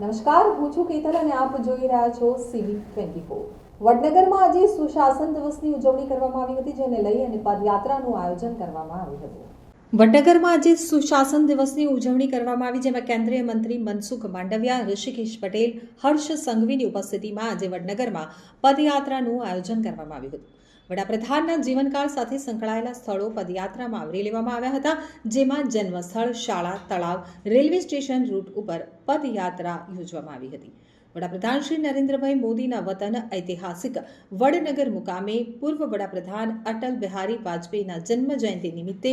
નમસ્કાર, હું છું કેતન અને આપ જોઈ રહ્યા છો સીવી ટ્વેન્ટી ફોર. વડનગરમાં આજે સુશાસન દિવસની ઉજવણી કરવામાં આવી હતી, જેને લઈ અને પદયાત્રાનું આયોજન કરવામાં આવ્યું હતું. વડનગરમાં આજે સુશાસન દિવસની ઉજવણી કરવામાં આવી, જેમાં કેન્દ્રીય મંત્રી મનસુખ માંડવિયા, ઋષિકેશ પટેલ, હર્ષ સંઘવીની ઉપસ્થિતિમાં આજે વડનગરમાં પદયાત્રાનું આયોજન કરવામાં આવ્યું હતું. વડાપ્રધાનના જીવનકાળ સાથે સંકળાયેલા સ્થળો પદયાત્રામાં આવરી લેવામાં આવ્યા હતા, જેમાં જન્મસ્થળ, શાળા, તળાવ, રેલવે સ્ટેશન રૂટ ઉપર પદયાત્રા યોજવામાં આવી હતી. વડાપ્રધાન શ્રી નરેન્દ્રભાઈ મોદીના વતન ઐતિહાસિક વડનગર મુકામે પૂર્વ વડાપ્રધાન અટલ બિહારી વાજપેયીના જન્મ જયંતિ નિમિત્તે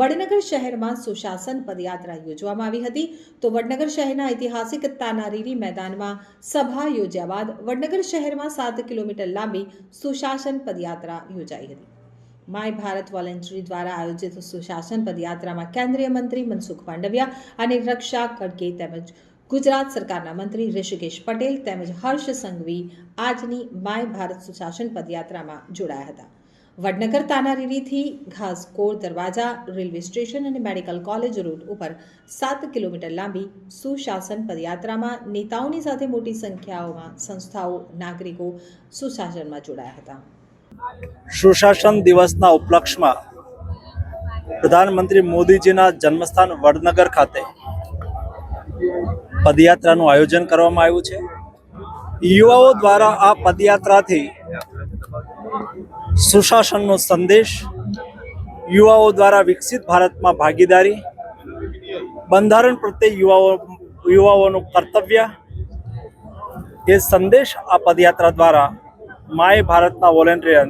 વડનગર શહેરમાં સુશાસન પદયાત્રા યોજવામાં આવી હતી. તો વડનગર શહેરના ઐતિહાસિક તાનારીરી મેદાનમાં સભા યોજ્યા બાદ વડનગર શહેરમાં સાત કિલોમીટર લાંબી સુશાસન પદયાત્રા યોજાઈ હતી. માય ભારત વોલેન્ટરી દ્વારા આયોજિત સુશાસન પદયાત્રામાં કેન્દ્રીય મંત્રી મનસુખ માંડવિયા અને રક્ષા ખડગે તેમજ ગુજરાત સરકારના મંત્રી ઋષિકેશ પટેલ તેમજ હર્ષ સંઘવી આજની માય ભારત સુશાસન પદયાત્રામાં જોડાયા હતા. વડનગર તાનારીરીથી ઘાસકોર દરવાજા, રેલવે સ્ટેશન અને મેડિકલ કોલેજ રૂટ ઉપર સાત કિલોમીટર લાંબી સુશાસન પદયાત્રામાં નેતાઓની સાથે મોટી સંખ્યાઓમાં સંસ્થાઓ, નાગરિકો સુશાસનમાં જોડાયા હતા. સુશાસન દિવસના ઉપલક્ષમાં પ્રધાનમંત્રી મોદીજીના જન્મસ્થાન વડનગર ખાતે પદયાત્રાનું આયોજન કરવામાં આવ્યું છે. યુવાઓ દ્વારા આ પદયાત્રાથી સુશાસનનો સંદેશ, યુવાઓ દ્વારા વિકસિત ભારતમાં ભાગીદારી, બંધારણ પ્રત્યે યુવાઓ, યુવાઓનું કર્તવ્ય, એ સંદેશ આ પદયાત્રા દ્વારા માય ભારતના વોલેન્ટિયર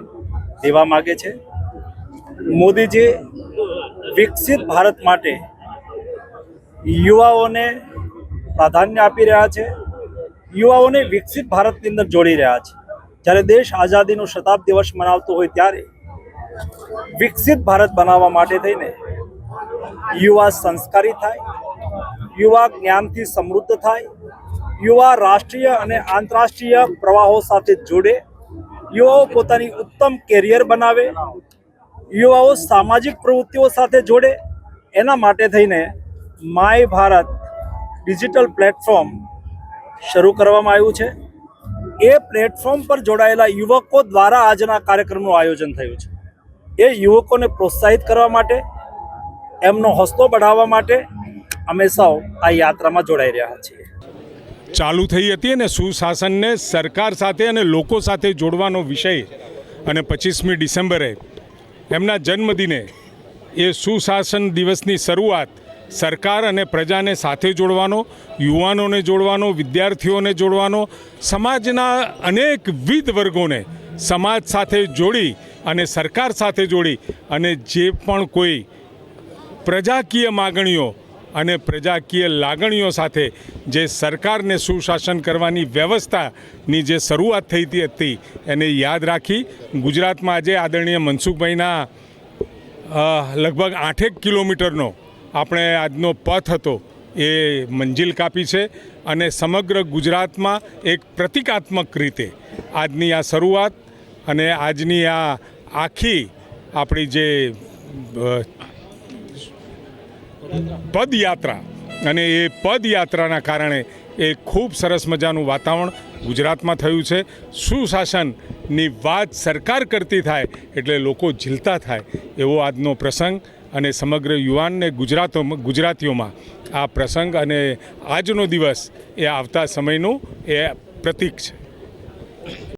દેવા માગે છે. મોદીજી વિકસિત ભારત માટે યુવાઓને પ્રાધાન્ય આપી રહ્યા છે. યુવાઓને વિકસિત ભારતની અંદર જોડી રહ્યા છે. જ્યારે દેશ આઝાદીનો શતાબ્દ દિવસ મનાવતો હોય ત્યારે વિકસિત ભારત બનાવવા માટે થઈને યુવા સંસ્કારી થાય, યુવા જ્ઞાનથી સમૃદ્ધ થાય, યુવા રાષ્ટ્રીય અને આંતરરાષ્ટ્રીય પ્રવાહો સાથે જોડે યુવાઓ પોતાની ઉત્તમ કેરિયર બનાવે, યુવાઓ સામાજિક પ્રવૃત્તિઓ સાથે જોડે, એના માટે થઈને માય ભારત ડિજિટલ પ્લેટફોર્મ શરૂ કરવામાં આવ્યું છે. એ પ્લેટફોર્મ પર જોડાયેલા યુવકો દ્વારા આજના કાર્યક્રમનું આયોજન થયું છે. એ યુવકોને પ્રોત્સાહિત કરવા માટે, એમનો હોસલો બઢાવવા માટે અમે સૌ આ યાત્રામાં જોડાઈ રહ્યા છીએ. ચાલુ થઈ હતી અને સુશાસનને સરકાર સાથે અને લોકો સાથે જોડવાનો વિષય અને પચીસમી ડિસેમ્બરે એમના જન્મદિને એ સુશાસન દિવસની શરૂઆત સરકાર અને પ્રજાને સાથે જોડવાનો, યુવાનોને જોડવાનો, વિદ્યાર્થીઓને જોડવાનો, સમાજના અનેકવિધ વર્ગોને સમાજ સાથે જોડી અને સરકાર સાથે જોડી અને જે પણ કોઈ પ્રજાકીય માગણીઓ અને પ્રજાકીય લાગણીઓ સાથે જે સરકારને સુશાસન કરવાની વ્યવસ્થાની જે શરૂઆત થઈ હતી એને યાદ રાખી ગુજરાતમાં આજે આદરણીય મનસુખભાઈના લગભગ આઠેક કિલોમીટરનો આપણે આજનો પથ હતો એ મંજિલ કાપી છે અને સમગ્ર ગુજરાતમાં એક પ્રતિકાત્મક રીતે આજની આ શરૂઆત અને આજની આ આખી આપણી જે પદયાત્રા. અને એ પદયાત્રાના કારણે એ ખૂબ સરસ મજાનું વાતાવરણ ગુજરાતમાં થયું છે. સુશાસનની વાત સરકાર કરતી થાય એટલે લોકો ઝીલતા થાય એવો આજનો પ્રસંગ અને સમગ્ર યુવાનને ગુજરાતો ગુજરાતીઓમાં આ પ્રસંગ અને આજનો દિવસ એ આવતા સમયનું એ પ્રતીક છે.